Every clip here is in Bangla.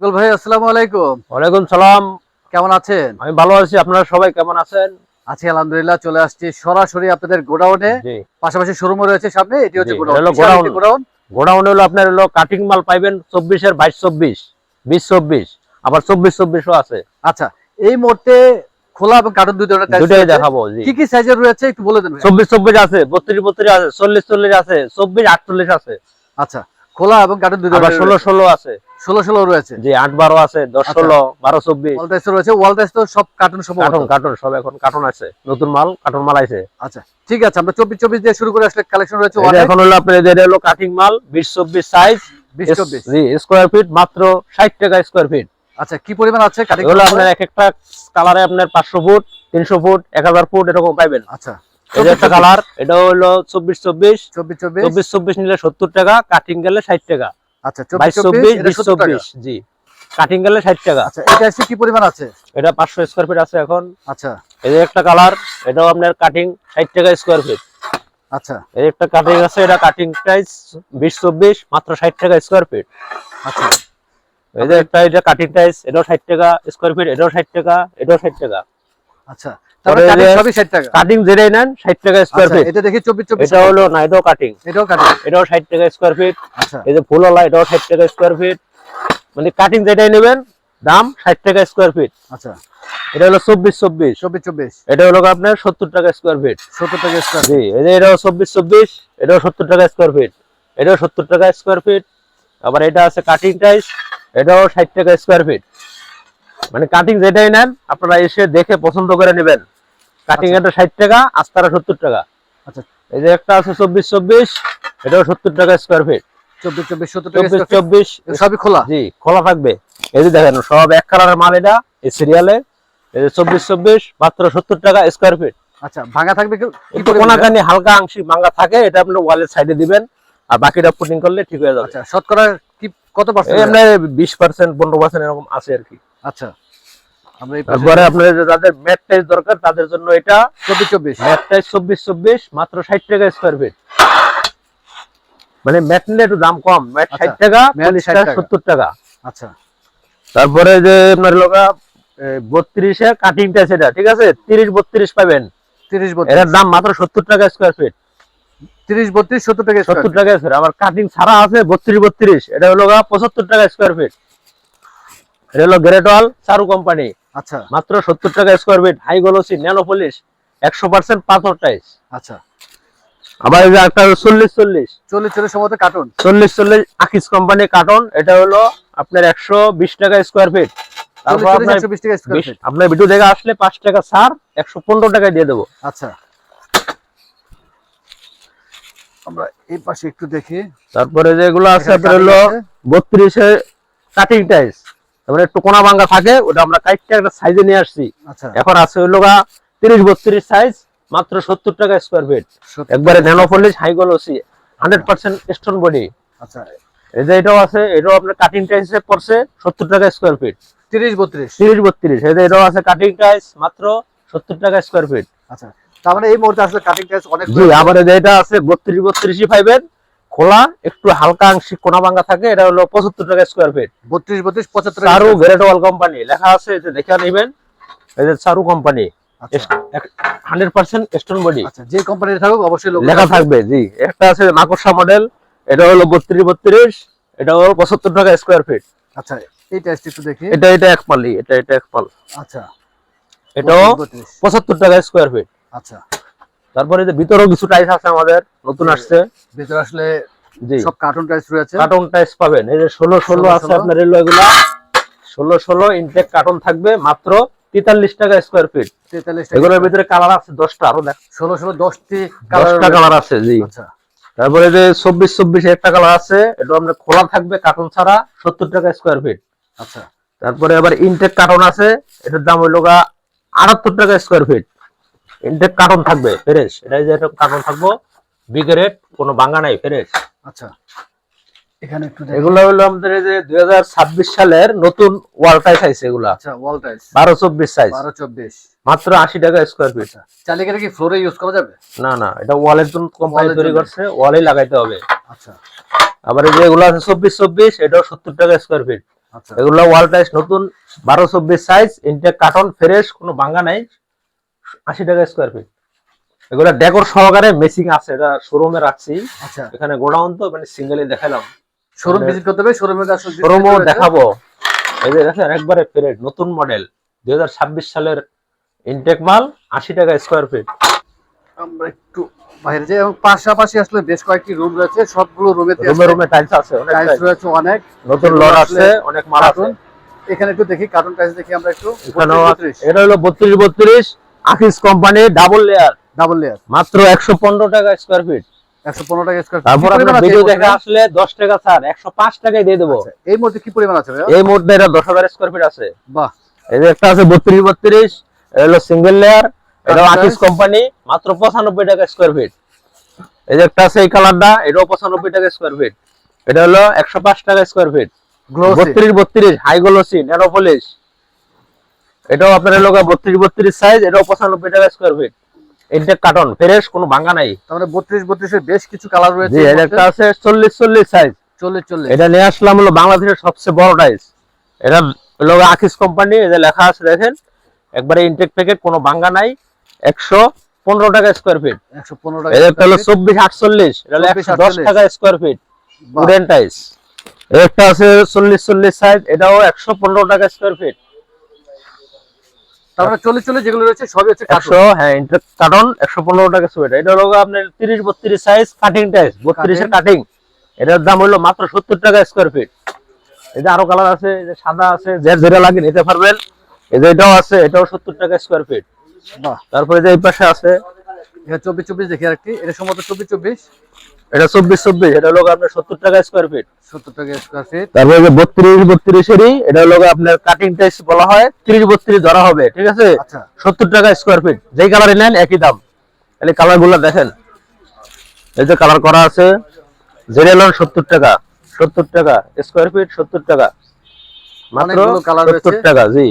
ইকবাল ভাই আসসালামু আলাইকুম। ওয়ালাইকুম সালাম। কেমন আছেন? আমি ভালো আছি আপনারা সবাই কেমন আছেন? আছি আলহামদুলিল্লাহ চলে আসছি সরাসরি আপনাদের গোডাউনে। পাশাপাশি শোরুমও রয়েছে সামনে এটি হচ্ছে গোডাউন। গোডাউন। গোডাউন। গোডাউন হলো আপনার হলো কাটিং মাল পাইবেন চব্বিশের বাইশ চব্বিশ বিশ চব্বিশ আবার চব্বিশ চব্বিশও আছে। আচ্ছা এই মুহূর্তে খোলা এবং কার্টুন দুই ধরনের দুটাই দেখাবো কি কি সাইজের রয়েছে একটু বলে দেন চব্বিশ চব্বিশ আছে বত্রিশ বত্রিশ আছে চল্লিশ চল্লিশ আছে চব্বিশ আটচল্লিশ আছে। আচ্ছা খোলা এবং কার্টুন দুই আবার ধরনের ষোলো ষোলো আছে। ষোলো ষোলো রয়েছে। জি আট বারো আছে দশ আচ্ছা। ষোলো বারো চব্বিশ। রয়েছে ওয়াল টাইস তো সব কার্টুন সব কার্টুন কার্টুন সব এখন কার্টুন আছে। নতুন মাল কার্টুন মাল আছে আচ্ছা ঠিক আছে আমরা চব্বিশ চব্বিশ দিয়ে শুরু করে আসলে কালেকশন রয়েছে এখন হলো আপনার এদের হলো কাটিং মাল বিশ চব্বিশ সাইজ বিশ চব্বিশ। জি স্কোয়ার ফিট মাত্র ষাট টাকা স্কোয়ার ফিট আচ্ছা কি পরিমাণ আছে কাটিং এগুলো আপনার এক একটা কালারে আপনার পাঁচশো ফুট তিনশো ফুট এক হাজার ফুট এরকম পাইবেন। আচ্ছা। যে একটা কালার এটা হলো চব্বিশ চব্বিশ। চব্বিশ চব্বিশ। চব্বিশ চব্বিশ নিলে সত্তর টাকা কাটিং গেলে ষাট টাকা। আচ্ছা বাইশ চব্বিশ বিশ এটা 70 টাকা। চব্বিশ জি। কাটিং গেলে ষাট টাকা। আচ্ছা এটা এসে কি পরিমাণ আছে? এটা পাঁচশো স্কোয়ার ফিট আছে এখন। আচ্ছা। এই যে একটা কালার এটাও আপনার কাটিং ষাট টাকা স্কোয়ার ফিট আচ্ছা। এই একটা কাটিং আছে এটা কাটিং প্রাইস বিশ চব্বিশ মাত্র ষাট টাকা স্কোয়ার ফিট আচ্ছা। এই যে একটা এটা কাটিং প্রাইস এটাও ষাট টাকা স্কোয়ার ফিট এটাও ষাট টাকা এটাও ষাট টাকা। আচ্ছা কাটিং যে- সবই 60 টাকা? কাটিং যেটাই নেন ষাট টাকা স্কোয়ার আচ্ছা ফিট এটা দেখি 24 24 এটা হলো না এটাও কাটিং এটাও কাটিং এটাও ষাট টাকা স্কোয়ার ফিট আচ্ছা। এই যে ফুলওয়ালা এটাও ষাট টাকা স্কোয়ার ফিট মানে কাটিং যেটাই নেবেন দাম ষাট টাকা স্কোয়ার ফিট আচ্ছা। এটা হলো চব্বিশ চব্বিশ। 24 24 এটা হলো আপনার সত্তর টাকা স্কোয়ার ফিট 70 টাকা স্কয়ার জি এই এটাও চব্বিশ চব্বিশ এটাও সত্তর টাকা স্কোয়ার ফিট এটাও সত্তর টাকা স্কোয়ার ফিট আবার এটা আছে কাটিং টাইস এটাও ষাট টাকা স্কোয়ার ফিট মানে কাটিং যেটাই নেন আপনারা এসে দেখে পছন্দ করে নেবেন। কাটিং আচ্ছা। এটা ষাট টাকা আস্তারা সত্তর টাকা। আচ্ছা। এই যে একটা আছে চব্বিশ চব্বিশ এটাও সত্তর টাকা স্কোয়ার ফিট 24 24 70 টাকা চব্বিশ চব্বিশ সবই খোলা? জি খোলা থাকবে। এই যে দেখেন সব এক কালারের মাল এটা এই সিরিয়ালে এই যে চব্বিশ চব্বিশ মাত্র সত্তর টাকা স্কোয়ার ফিট আচ্ছা ভাঙা থাকবে একটু কোনাকানি হালকা আংশিক ভাঙা থাকে এটা আপনি ওয়ালের সাইডে দিবেন আর বাকিটা পুটিং করলে ঠিক হয়ে যাবে। আচ্ছা শতকরা কি কত পার্সেন্ট বিশ পার্সেন্ট পনেরো পার্সেন্ট এরকম আছে আর কি। আচ্ছা। আমরা যাদের ম্যাট টাইস দরকার তাদের জন্য এটা 24 24 ম্যাট টাইস চব্বিশ চব্বিশ মাত্র ষাট টাকা স্কোয়ার ফিট মানে ম্যাট নিলে একটু দাম কম। ম্যাট আচ্ছা, ষাট টাকা ম্যাট পলিশটা 60 টাকা। সত্তর টাকা। আচ্ছা। তারপরে যে আপনার লোকা বত্রিশে কাটিং টাইস এটা ঠিক আছে? তিরিশ বত্রিশ পাবেন। 30 32 এটার দাম মাত্র সত্তর টাকা স্কোয়ার ফিট 30 32 70 টাকা সত্তর টাকা স্কোয়ার আবার কাটিং ছাড়া আছে বত্রিশ বত্রিশ। এটা হলো পঁচাত্তর টাকা স্কোয়ার ফিট এটা হলো গ্রেটওয়াল চারু কোম্পানি আচ্ছা। মাত্র সত্তর টাকা square feet high glossy nano polish একশো পার্সেন্ট পাথর টাইস। আচ্ছা। আবার একটা চল্লিশ চল্লিশ। 40 40 সম্ভবত কার্টুন চল্লিশ চল্লিশ আকিস কোম্পানি কার্টন এটা হলো আপনার একশো বিশ টাকা স্কোয়ার ফিট তারপর 40 আপনার 120 টাকা স্কয়ার বিশ- ফিট আপনার ভিডিও দেখে আসলে পাঁচ টাকা ছাড় একশো পনেরো টাকায় দিয়ে দেবো। আচ্ছা। আমরা এই পাশে একটু দেখি। তারপরে যেগুলো আছে আপনার হলো বত্রিশে কাটিং টাইস তারপরে একটু কোনা ভাঙ্গা থাকে ওটা আমরা কাইটটা একটা সাইজে নিয়ে আসছি। আচ্ছা। এখন আছে হলো গা তিরিশ বত্রিশ সাইজ মাত্র সত্তর টাকা স্কোয়ার ফিট 70 একবারে nano polish high glossy hundred percent stone body আচ্ছা। এই যে এটাও আছে এটাও আপনার কাটিং টাইস পড়ছে সত্তর টাকা স্কোয়ার ফিট 30 32 তিরিশ বত্রিশ এই যে এটাও আছে কাটিং টাইস মাত্র সত্তর টাকা স্কোয়ার ফিট আচ্ছা। তার মানে এই মুহূর্তে আসলে কাটিং টাইস অনেক জি আবার যে এটা আছে বত্রিশ বত্রিশই পাইবেন খোলা একটু হালকা আংশিক কোনা ভাঙ্গা থাকে এটা হলো পঁচাত্তর টাকা স্কোয়ার ফিট 32 32 75 চারু টাকা গ্রেট ওয়াল কোম্পানি লেখা আছে যে দেখে নেবেন। এই যে চারু কোম্পানি আচ্ছা। হান্ড্রেড পার্সেন্ট স্টোন বডি আচ্ছা যে কোম্পানির থাকুক অবশ্যই লেখা থাকবে জি। একটা আছে মাকড়সা মডেল এটা হলো বত্রিশ বত্রিশ এটা হলো পঁচাত্তর টাকা স্কোয়ার ফিট আচ্ছা এই একটু দেখি। এটা এটা এক পালি এটা এটা এক পাল। আচ্ছা। এটাও পঁচাত্তর টাকা স্কোয়ার ফিট আচ্ছা। তারপরে যে ভিতরেও কিছু টাইস আছে আমাদের নতুন আসছে। ভিতরে আসলে জি। সব কার্টুন টাইস রয়েছে কার্টন টাইস পাবেন। এই যে ষোলো ষোলো 16 আছে আপনার এগুলো এগুলা ষোলো ষোলো ইনটেক কার্টন থাকবে মাত্র তেতাল্লিশ টাকা স্কোয়ার ফিট 43 টাকা। এগুলোর ভিতরে কালার আছে দশটা আরও দেখ। 16 16 10 টি কালার দশটা কালার আছে জি। আচ্ছা। তারপরে যে চব্বিশ চব্বিশ একটা কালার আছে এটা আপনার খোলা থাকবে কার্টন ছাড়া সত্তর টাকা স্কোয়ার ফিট আচ্ছা। তারপরে আবার ইনটেক কার্টন আছে এটার দাম হইল গা আটাত্তর টাকা স্কোয়ার ফিট ইনটেক কার্টন থাকবে ফ্রেশ এটা যে কার্টন থাকব বিগ রেট কোনো ভাঙা নাই ফ্রেশ আচ্ছা এখানে একটু দেখি। এগুলো হলো আমাদের এই যে দুই সালের নতুন ওয়াল টাইস আছে এগুলা। আচ্ছা ওয়াল টাইস বারো চব্বিশ সাইজ 12 24 মাত্র আশি টাকা স্কোয়ার ফিট গেলে কি ফ্লোরে ইউজ করা যাবে? না না এটা ওয়ালের জন্য কোম্পানি তৈরি করছে ওয়ালেই লাগাইতে হবে। আচ্ছা। আবার এই যে এগুলো আছে চব্বিশ চব্বিশ এটাও সত্তর টাকা স্কোয়ার ফিট আচ্ছা। এগুলো ওয়াল টাইস নতুন বারো চব্বিশ সাইজ ইনটেক কার্টন ফ্রেশ কোনো ভাঙ্গা নাই। আশি টাকা স্কোয়ার ফিট এগুলো ডেকোর সহকারে মেসিং আছে এটা শোরুমে রাখছি। আচ্ছা। এখানে গোডাউন তো মানে সিঙ্গেলি দেখালাম। শোরুম ভিজিট করতে হবে শোরুমে শোরুমও দেখাবো। এই যে দেখেন একবারে ফেরেট নতুন মডেল দুই সালের ইনটেক মাল আশি টাকা স্কোয়ার ফিট আমরা একটু বাইরে যাই এবং পাশাপাশি আসলে বেশ কয়েকটি রুম রয়েছে সবগুলো রুমে রুমে রুমে টাইলস আছে অনেক টাইলস। রয়েছে অনেক। নতুন লট আছে অনেক মাল আছে। এখানে একটু দেখি কার্টুন টাইলস দেখি আমরা একটু। এখানেও আছে। এটা হলো বত্রিশ বত্রিশ। আকিস company double layer double layer মাত্র একশো পনেরো টাকা স্কোয়ার ফিট একশো পনেরো টাকা স্কোয়ার তারপর আপনার ভিডিও দেখে আসলে দশ টাকা ছাড় একশো পাঁচ টাকায় দিয়ে দেবো। এই মধ্যে কি পরিমাণ আছে এই মুহূর্তে এটা দশ হাজার স্কোয়ার ফিট আছে। বাহ। এই যে একটা আছে বত্রিশ বত্রিশ এটা হলো সিঙ্গেল লেয়ার এটা আচ্ছা। আকিস কোম্পানি মাত্র পঁচানব্বই টাকা স্কোয়ার ফিট এই যে একটা আছে এই কালারটা এটাও পঁচানব্বই টাকা স্কোয়ার ফিট এটা হলো একশো পাঁচ টাকা স্কোয়ার ফিট গ্লোসি বত্রিশ বত্রিশ হাই গ্লোসি ন্যানোপলিশ এটাও আপনার হলো বত্রিশ বত্রিশ সাইজ এটাও পঁচানব্বই টাকা square feet intact carton fresh কোনো ভাঙ্গা নাই। মানে বত্রিশ বত্রিশের বেশ কিছু কালার রয়েছে এটা একটা আছে চল্লিশ চল্লিশ সাইজ চল্লিশ চল্লিশ। এটা নিয়ে আসলাম হলো বাংলাদেশের সবচেয়ে বড় টাইস এটা হলো আকিস কোম্পানি এটা লেখা আছে দেখেন। একবারে ইনটেক প্যাকেট কোনো ভাঙ্গা নাই। একশো পনেরো টাকা স্কোয়ার ফিট একশো পনেরো এটা হলো চব্বিশ আটচল্লিশ। এটা হলো 24, একশো দশ টাকা স্কোয়ার ফিট। উডেন টাইস একটা আছে চল্লিশ চল্লিশ সাইজ এটাও একশো পনেরো টাকা স্কোয়ার ফিট তার মানে চল্লিশ চল্লিশ যেগুলো রয়েছে সবই হচ্ছে একশো হ্যাঁ ইনটেক একশো পনেরো টাকা স্কোয়ার এটা হলো আপনার তিরিশ বত্রিশ সাইজ কাটিং টাইস বত্রিশের কাটিং এটার দাম হলো মাত্র সত্তর টাকা স্কোয়ার ফিট এই যে আরও কালার আছে যে সাদা আছে যে যেটা লাগে নিতে পারবেন। এই যে এটাও আছে এটাও সত্তর টাকা স্কোয়ার ফিট তারপরে যে এই পাশে আছে চব্বিশ চব্বিশ দেখি আরেকটি এটা সম্ভবত চব্বিশ চব্বিশ। এটা চব্বিশ চব্বিশ এটা হলো আপনার সত্তর টাকা স্কোয়ার ফিট সত্তর টাকা স্কোয়ার ফিট তারপরে যে বত্রিশ বত্রিশেরই এটা হলো আপনার কাটিং টাইস বলা হয় তিরিশ বত্রিশ ধরা হবে ঠিক আছে? আচ্ছা। সত্তর টাকা স্কোয়ার ফিট যেই কালারে নেন একই দাম। তাহলে কালারগুলো দেখেন। এই যে কালার করা আছে জেরেলন সত্তর টাকা সত্তর টাকা স্কোয়ার ফিট সত্তর টাকা। মাত্র সত্তর টাকা জি।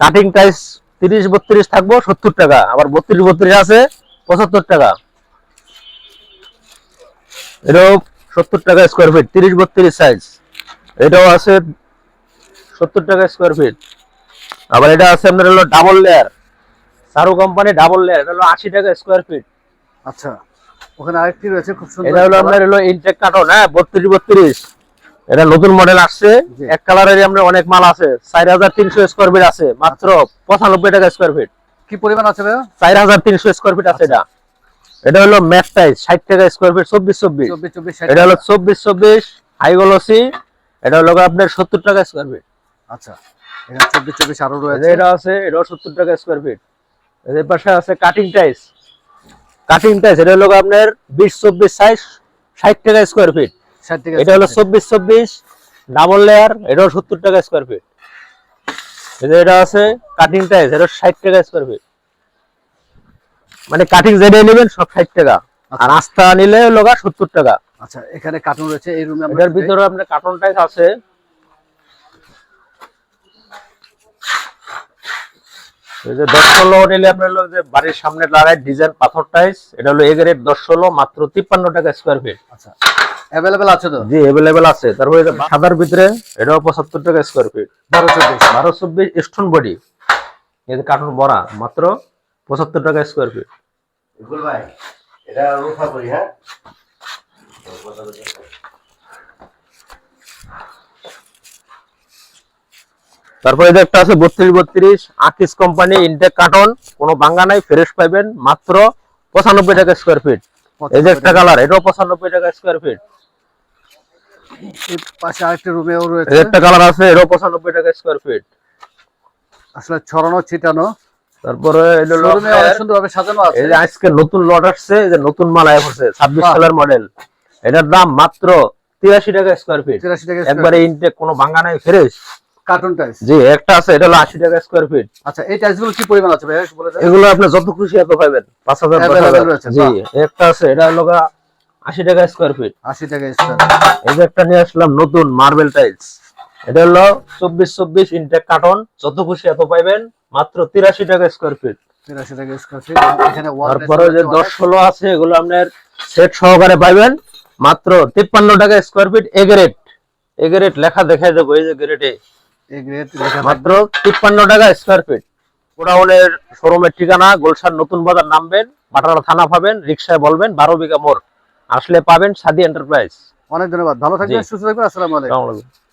কাটিং টাইস তিরিশ বত্রিশ থাকব সত্তর টাকা। আবার বত্রিশ বত্রিশ আছে পঁচাত্তর টাকা। এটাও সত্তর টাকা স্কোয়ার ফিট তিরিশ বত্রিশ সাইজ এটাও আছে সত্তর টাকা স্কোয়ার ফিট আবার এটা আছে আপনার হলো ডাবল লেয়ার সারু কোম্পানি ডাবল লেয়ার এটা হলো আশি টাকা স্কোয়ার ফিট আচ্ছা ওখানে আরেকটি রয়েছে খুব সুন্দর। এটা হলো আপনার হলো ইনটেক কার্টন হ্যাঁ বত্রিশ বত্রিশ। এটা নতুন মডেল আসছে। এক কালারেরই আমরা অনেক মাল আছে। চার হাজার তিনশো স্কোয়ার ফিট আছে মাত্র পঁচানব্বই টাকা স্কোয়ার ফিট কি পরিমাণ আছে চার হাজার তিনশো স্কোয়ার ফিট আছে এটা। এটা হলো ম্যাট টাইস ষাট টাকা স্কোয়ার ফিট চব্বিশ চব্বিশ। এটা হলো। চব্বিশ চব্বিশ হাইগোলসি এটা হলো আপনার সত্তর টাকা স্কোয়ার ফিট আচ্ছা চব্বিশ চব্বিশ আরও রয়েছে। এটা আছে এটাও সত্তর টাকা স্কোয়ার ফিট এর পাশে আছে কাটিং টাইস কাটিং টাইস এটা হলো আপনার বিশ চব্বিশ সাইজ ষাট টাকা স্কোয়ার ফিট ষাট টাকা এটা হলো চব্বিশ চব্বিশ ডাবল লেয়ার এটাও সত্তর টাকা স্কোয়ার ফিট এটা আছে কাটিং টাইস এটা ষাট টাকা স্কোয়ার ফিট মানে কাটিং যেটাই নেবেন সব ষাট টাকা। আর আস্তা নিলে লোকা সত্তর টাকা। আচ্ছা এখানে কার্টুন রয়েছে এই রুমে এটার ভিতরে আপনার কার্টন টাইস আছে। এই যে দশ ষোলো নিলে আপনার হলো যে বাড়ির সামনে ডিজাইন পাথর টাইস এটা হলো দশ ষোলো মাত্র তিপ্পান্ন টাকা স্কোয়ার ফিট আচ্ছা অ্যাভেলেবেল আছে তো? জি অ্যাভেলেবেল আছে। তারপরে সাদার ভিতরে এটাও পঁচাত্তর টাকা স্কোয়ার ফিট বারো চব্বিশ। বারো চব্বিশ স্টোন বডি এই যে কার্টন বড়া মাত্র পঁচাত্তর টাকা স্কোয়ার ফিট বিপুল ভাই এটা রুফা করি হ্যাঁ? তারপরে একটা আছে বত্রিশ বত্রিশ আকিস কোম্পানি ইনটেক কার্টন কোনো বাঙ্গা নাই ফ্রেশ পাইবেন মাত্র পঁচানব্বই টাকা স্কোয়ার ফিট এই যে একটা কালার এটাও পঁচানব্বই টাকা স্কোয়ার ফিট পাশে আরেকটি রুমেও রয়েছে। একটা কালার আছে এটাও পঁচানব্বই টাকা স্কোয়ার ফিট আসলে ছড়ানো ছিটানো। তারপরে সুন্দরভাবে সাজানো আছে। এই যে আজকে নতুন লট আসছে যে নতুন মাল আয় করছে। সালের মডেল এটার দাম মাত্র তিরাশি টাকা স্কোয়ার ফিট তিরাশি টাকা একবারে ইনটেক কোনো ভাঙ্গা নাই ফ্রেশ কার্টুন টাইস জি একটা আছে এটা হলো আশি টাকা স্কোয়ার ফিট আচ্ছা এই টাইলস কি পরিমাণ আছে ভাই? বলে দেন। এগুলো আপনি যত খুশি এত পাবেন জি একটা আছে এটা হলো গা আশি টাকা স্কোয়ার ফিট আশি টাকা স্কোয়ার এই যে একটা নিয়ে আসলাম নতুন মার্বেল টাইলস এটা হলো চব্বিশ চব্বিশ ইনটেক কার্টন যত খুশি এত পাইবেন। মাত্র তিরাশি টাকা স্কোয়ার ফিট তিরাশি টাকা স্কোয়ার ফিট এখানে তারপরে যে দশ ষোলো আছে এগুলো আপনার সেট সহকারে মাত্র তিপ্পান্ন টাকা স্কোয়ার ফিট এ গ্রেড এই গ্রেড লেখা দেখাই দেবো এই যে গ্রেডে মাত্র তিপ্পান্ন টাকা স্কোয়ার ফিট গোডাউনের শোরুমের ঠিকানা গুলশান নতুন বাজার নামবেন পাটারা থানা পাবেন রিক্সায় বলবেন বারো বিঘা মোড়। আসলে পাবেন সাদি এন্টারপ্রাইজ অনেক ধন্যবাদ। ভালো থাকবেন সুস্থ থাকবেন আসসালামু আসসালামু আলাইকুম।